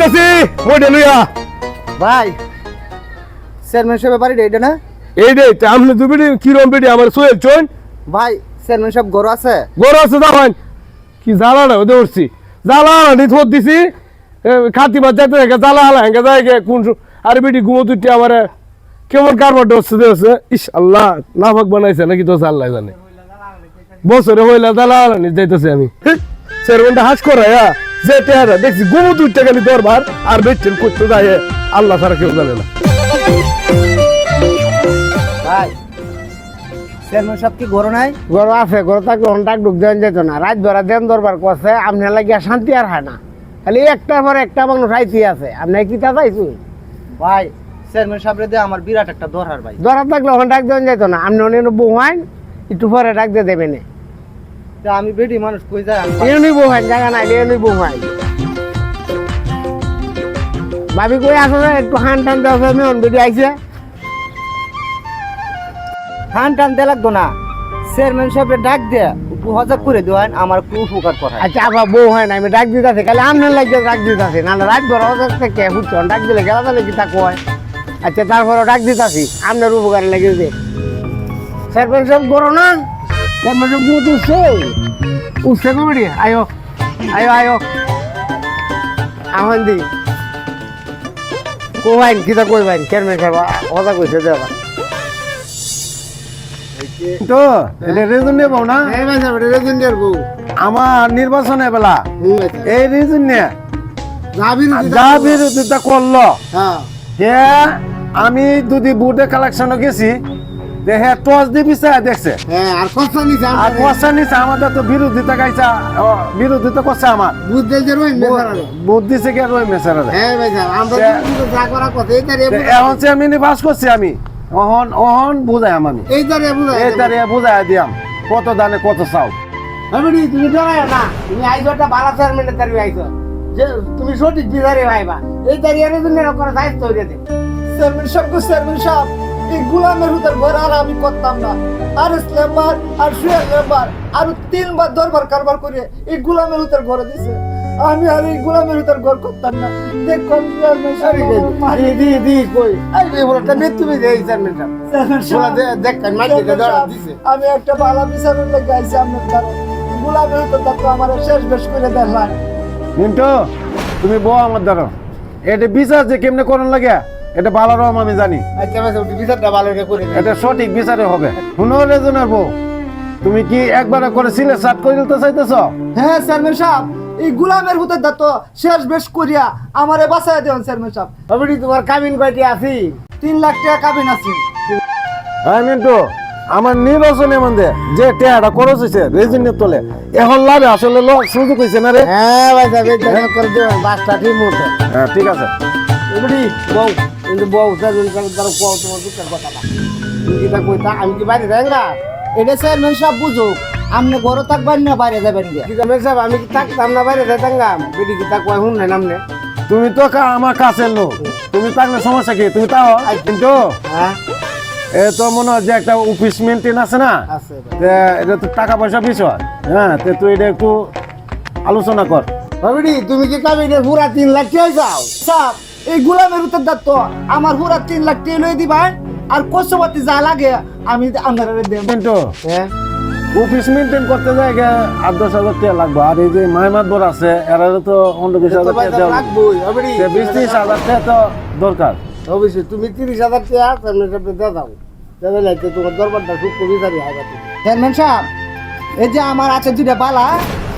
আইতাছি মোটে লইয়া। ভাই চেয়ারম্যান এটা না? এই রে দুই বেটি কিরম বেটি আমার সোয়েল চোন ভাই চেয়ারম্যান সাহেব গরু আছে? গরু আছে দাফান কি জ্বালা না ওদের উঠছি। জ্বালা না নিত দিছি। এ, খাতি মাছ যাইতে থাকে জ্বালা হালা হেঙ্গে যায় গে কোন আরে বেটি ঘুমো তুই আমার। কেমন কারবার হচ্ছে হচ্ছে ইস আল্লাহ নাফাক বানাইছে নাকি তো আল্লাহ জানে। বছরে হইলা জ্বালা হালা নিতে যাইতেছি আমি। সেরকমটা হাস করে হ্যাঁ যে টেহারা দেখছি তুই গেলি দরবার আর বেচছেন করতে যায় আল্লাহ ছাড়া কেউ জানে না। ভাই চেয়ারম্যান কি গরু নাই? গরু আছে গরু থাকলে ঘণ্টা ডুব দেন যেত না। রাত দেন দরবার করছে আপনি লাগিয়া শান্তি আর হয় না। খালি একটার পর একটা মানুষ আইতে আছে। আপনি কি তা চাইছু ভাই চেয়ারম্যান সাহেব দিয়ে আমার বিরাট একটা দরকার ভাই। দরা থাকলে ঘণ্টা দেন যেত না। আপনি অনেক বহাইন একটু পরে ডাক দিয়ে দেবেন আমি বেডি মানুষ কই যায় আমি? এমনি বহাইন জায়গা নাই এমনি বহাইন ভাবি কই আসো না একটু হান টান দেওয়া আমি অনবিডি আইছে। টান টান দিয়ে লাগতো না। চেয়ারম্যান সাহেবের ডাক দিয়ে একটু হজাক করে দেওয়ান আমার একটু উপকার করে আচ্ছা আবার বউ হয় না আমি ডাক দিতেছি খালি আপনার লাগিয়ে ডাক দিতে আছে না রাত ভরা থেকে বুঝছেন ডাক দিলে গেলা তাহলে কি তা কয়? আচ্ছা তারপরে ডাক দিতেছি আপনার উপকারে লেগে যে। চেয়ারম্যান সাহেব করো না? চেয়ারম্যান সাহেব বহুত উঠছে উঠছে কমিটি আয়ো আয়ো আয়ো আহন দি কোয়াইন কিতা কইবাইন চেয়ারম্যান সাহেব কথা কইছে দেবা তো এটা রেজন নেব না রেজেন্ডার বউ আমার নির্বাচনে বেলা এই রিজন নিয়ে যা বিরোধিতা করল হ্যাঁ আমি যদি বুটে কালেকশনে গেছি হে টস দিয়ে দেখছে? হ্যাঁ আর কষ্ট নিছে আর কথা নিছে আমাদের তো বিরোধিতা গাইছে ও, বিরোধিতা করছে আমার। বুঝতে যে রইন বুট দিছে কে রই মেসারে হ্যাঁ আমরা সে- কিন্তু যা করা কথা এই তারে এখন চেয়ারম্যানই বাস করছি আমি। অহন অহন বুঝাই আমি। এই তারে বুঝা এই তারে বুঝাই দিয়াম। কত দানে কত চাও। আমি তুমি না। তুমি আইছো একটা ভালো চেয়ারম্যানের তারি আইছো। যে তুমি সঠিক বিচারে ভাইবা এই তারি এর জন্য করে দায়িত্ব হইরে দে। চেয়ারম্যান সাহেব। এই গুলামের হুতার ঘর আর আমি করতাম না। আর ইসলামবার আর মেম্বার আর তিনবার দরবার কারবার করে এই গুলামের হুতার ঘরে দিছে। আমি আর এই গুলামের হুতার ঘর করতাম না। দেখুন কই? এই বলটা তুমি যে এই চেয়ারম্যান সাহেব বলা দে দেখ কান মাইকে দে চেয়ারম্যান দিছে। আমি একটা ভালো বিচারের লেগে আইছি আপনার কারণ। গুলামের হুতার দেখো আমার শেষ বেশ করে দেখলাম মিন্টু তুমি বউ আমার ধরো। এটা বিচার যে কেমনে করন লাগে? এটা ভালো রকম আমি জানি। আচ্ছা এটা সঠিক বিচারে হবে। শুনো রেজনের বউ তুমি কি একবার করে সিলে সাট করে দিতে চাইতেছ? হ্যাঁ চেয়ারম্যান সাহেব এই গুলামের হুতার দাঁত শেষ বেশ করিয়া আমারে বাঁচায় দেন চেয়ারম্যান সাহেব। আমি তোমার কামিন কয়টি আছি? তিন লাখ টাকা কাবিন আছি। হ্যাঁ মিন্টু আমার নির্বাচনে মধ্যে যে টেয়াটা খরচ হয়েছে রেজিনের তোলে এখন লাভে আসলে লো- সুযোগ হয়েছে না রে? হ্যাঁ ভাই করে দিবেন বাসটা ঠিক মতো। হ্যাঁ ঠিক আছে। এবারে বউ কিন্তু বউ চেয়ারম্যান সাহেব দ্বারা কোয়া তোমার দুঃখের কথাটা তুমি কি তা কইতা আমি কি বাইরে যাই না? এটা চেয়ারম্যান সাহেব বুঝুক আপনি ঘরে থাকবেন না বাইরে যাবেন গিয়া। কি চেয়ারম্যান সাহেব আমি কি থাকতাম না বাইরে যাইতাম গা? বেটি কি তা কয় শুন না নামনে তুমি তো কা- আমার কাছে লোক। তুমি থাকলে সমস্যা কি? তুমি তাও? কিন্তু হ্যাঁ? এ তো মনে হয় যে একটা অফিস মেনটেন আছে না? আছে এটা তো টাকা পয়সা বিষয়। হ্যাঁ তে তুই এটা একটু আলোচনা কর। ভাবিনি তুমি কি কাবিনে পুরা তিন লাখ কে যাও? সাহেব এই গুলামের হুতার দাঁত আমার পুরা তিন লাখ টাকা লই দিবেন আর কষ্টপাতি যা লাগে আমি আপনারা দেব। কিন্তু হ্যাঁ? অফিস মেনটেন করতে যায় গে আট দশ হাজার টাকা লাগবে। আর এই যে মাইমাতবর আছে এরা তো অন্য বিশ হাজার টাকা তে বিশ ত্রিশ হাজার টাকা তো দরকার। অবশ্যই তুমি তিরিশ হাজার টাকা সামনে সামনে দিয়ে দাও। দেবে লাগছে তোমার দরবারটা খুব কবিতারি হবে চেয়ারম্যান সাহেব এই যে আমার আছে দুইটা বালা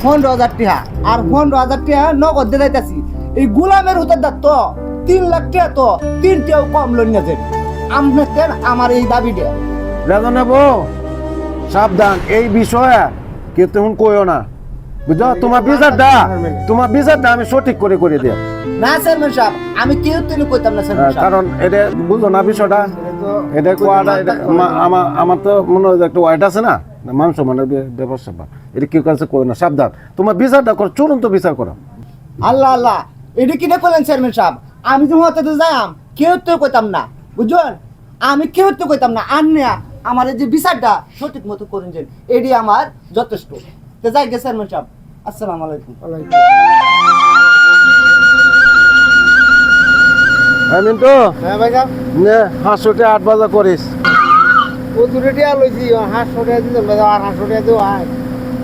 পনেরো হাজার টাকা। আর পনেরো হাজার টাকা নগদ দিয়ে যাইতাছি। এই গুলামের হুতার দাঁত তো। তিন লাখ টাকা তো তিনটেও কম লোন নিয়েছেন। আপনি আমার এই দাবিটা? রেজনে বউ সাবধান এই বিষয়ে কেউ তেমন কইও না। বুঝছ? তোমার বিচারটা তোমার বিচারটা আমি সঠিক করে করে দিই না চেয়ারম্যান সাহেব আমি কেউ তিনি কইতাম না চেয়ারম্যান কারণ এটা বুঝো না বিষয়টা? এটা কোয়াটা আমার আমার তো মনে হয় একটা ওয়াইট আছে না? না, মাংস মানে ব্যবসা এটা কেউ কাছে কই না সাবধান। তোমার বিচারটা করো চূড়ান্ত বিচার করো। আল্লাহ আল্লাহ এটা কিনে করলেন চেয়ারম্যান সাহেব? আমি তো হতে তো যাইম কেউ তো কইতাম না বুঝলেন আমি কেউ তো কইতাম না আর না আমার এই যে বিচারটা সঠিক মতো করেন যে এটি আমার যথেষ্ট। তো যাই গে চেয়ারম্যান সাহেব আসসালামু আলাইকুম। হ্যাঁ মিন্টু? হ্যাঁ ভাই সাহেব। নে হাঁসুটে আট বাজা করিস। টিয়া লইছি হাঁসশো টাকা দিতাম আর হাঁসশো টাকা আয়।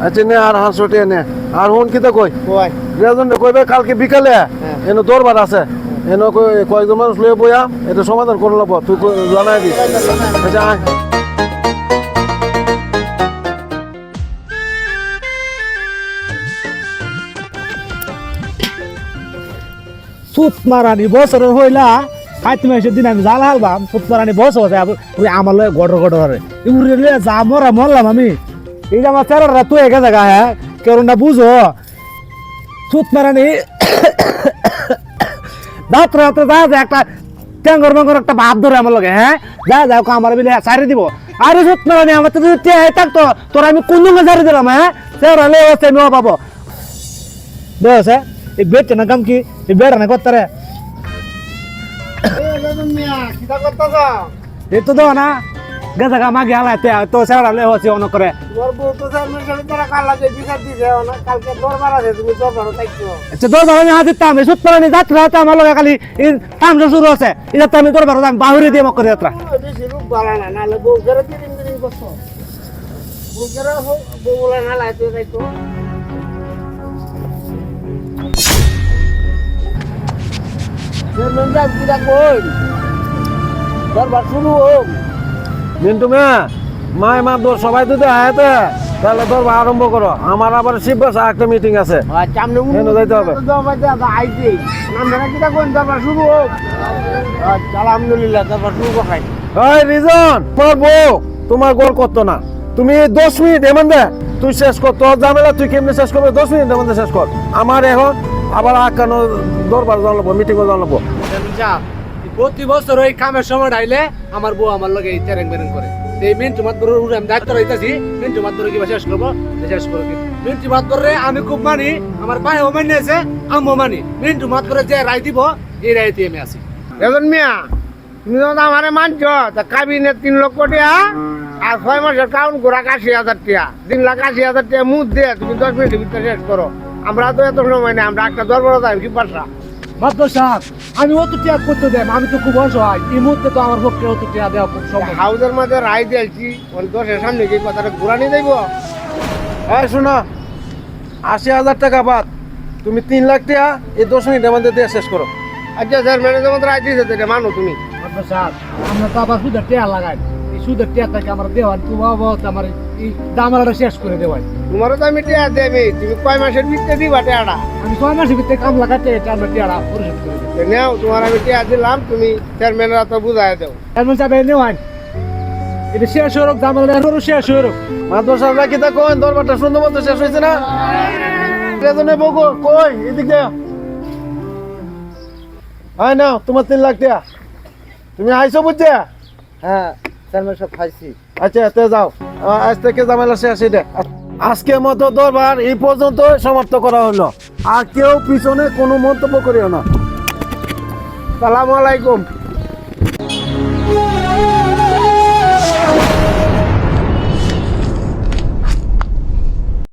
আচ্ছা নে আর হাঁসুটে নে। আর হুন কিতা কই? কয় রেজন কইবে কালকে বিকালে এনো দরবার আছে। কই- কয়েকজন মানুষ লয়ে বইয়া এটা সমাধান করে লব তুই জানাই দিস। আচ্ছা আয়। সুত মারানি বছর হইলা খাইতে মাসের দিন আমি জাল হালবাম সুত মারানি বছর পুরো আমার লয়ে গড় গড় হরে উড়ে লিয়ে যা মরা মরলাম আমি। এই যে আমার চেরারা তুই একে জায়গা হ্যাঁ? না বুঝো। সুত মারানি দাঁত রাত্রে যা যা একটা ট্যাঙ্গর ম্যাঙ্গর একটা ভাব ধরে আমার লগে হ্যাঁ? যা যা ওকে আমার বিলে সারি দিব। আরে সুত মারানি আমার তো যদি থাকতো তোর আমি কোন দিন সারি দিলাম হ্যাঁ? চেরা লে ও আমি ও পাবো। দেখ এই বেটে না কাম কি? এই বেড়া না করতারে কিতা করতেছ? তো দাও না। গেছে গা মাগে হালাইতে তো সেরা লে হচ্ছে অন করে। তোমার বউ তো চেয়ারম্যান সাহেব তারা কাল লাগে বিচার দিছে না কালকে দরবার আছে তুমি দরবারও থাকছো। আচ্ছা দশ আমি হাতে তাম এই সুত পানি যাত্রা হাতে আমার লগে খালি এই তামসা শুরু আছে এটা তো আমি করবার আমি বাহুরে দিয়ে মকর যাত্রা। বেশি রূপ না বউ তিরিং তিরিং করছ। বউ বউ বলে না লাইতে যাইতো চেয়ারম্যান সাহেব কিতা কই? দরবার শুরু হোক। মিন্টু মেয়া মায় মা দোর সবাই তো আয়াতে তাহলে দরবার আরম্ভ করো। আমার আবার শিব বাসা একটা মিটিং আছে। আচ্ছা যাইতে হবে? আচ্ছা আলহামদুলিল্লাহ রিজন তোমার বউ তোমার গোল করতো না। তুমি দশ মিনিট এমন দে তুই শেষ কর। তোর ঝামেলা তুই কেমনি শেষ করবে? দশ মিনিট এমন শেষ কর। আমার এখন আবার আকানো দরবার জানলাবো মিটিংও জানলাবো প্রতি বছর ওই কামের সময় আইলে আমার বউ আমার লগে এই তেরেং বেরেং করে। এই মিন্টু মাতবর উড়ে আমি দায়িত্ব রইতাছি মিন্টু মাতবর কিবা শেষ করব? শেষ করব মিন্টু মাতবর আমি খুব মানি, আমার ভাইও মানি আছে আমিও মানি। মিন্টু মাতবরে যে রায় দিব, এই রায়তে আমি আছি। এখন মিয়া, তুমি যখন আমারে মানছ, তা কাবিনে তিন লক্ষ টাকা আর ছয় মাসের কাউন্ট করা আশি হাজার টাকা। তিন লাখ আশি হাজার টাকা মুখ দিয়ে তুমি দশ মিনিটের ভিতরে শেষ করো। আমরা তো এত সময় নেই, আমরা একটা দরবার কি পারছা মাতবর সাহেব আমি অত ত্যাগ করতে দেয় আমি তো খুব অসহায়। এই মুহূর্তে তো আমার পক্ষে অত ত্যাগ দেওয়া খুব সম্ভব। না। হাউসের মাঝে রায় দিয়েছি দশের সামনে কি কথাটা ঘুরা নিয়ে যাইব এই শোনো আশি হাজার টাকা বাদ। তুমি তিন লাখ টাকা এই দশ মিনিটের মধ্যে দিয়ে শেষ করো। আচ্ছা স্যার ম্যানেজার মধ্যে রায় দিয়েছে মানো তুমি। মাতবর সাহেব আমরা তো আবার সুদের টেয়া লাগাই। সুদের টেয়াটাকে আমার দেওয়ার খুব অভাব আমার এই দামালাটা শেষ করে দেওয়াই তোমারও তো আমি টিয়া দেবে তুমি কয় মাসের ভিতরে দিবা টিয়াটা? আমি ছয় মাসের ভিতরে কাম লাগাতে এটা আমরা টেয়াটা পরিশোধ করে দেবো। তো নেও তোমার আমি টিয়া দিলাম তুমি চেয়ারম্যানরা তো বুঝাই দেও। এমন যাবে নেওয়াই এটা শেষ হয়ে রোগ দামালাটা এখনও শেষ হয়ে রোগ। মাদ্রাসারা কি তা কোন দরবারটা সুন্দর মতো শেষ হয়েছে না? রেজনে বকো কই? এদিক দে হয় না তোমার তিন লাখ টাকা তুমি আইসো বুঝছে হ্যাঁ। চেয়ারম্যান সব খাইছি। আচ্ছা যাও। আজ থেকে জামেলা শেষ মতো দরবার এই পর্যন্ত সমাপ্ত করা হলো। আর কেউ পিছনে কোনো মন্তব্য করিও না। সালাম আলাইকুম।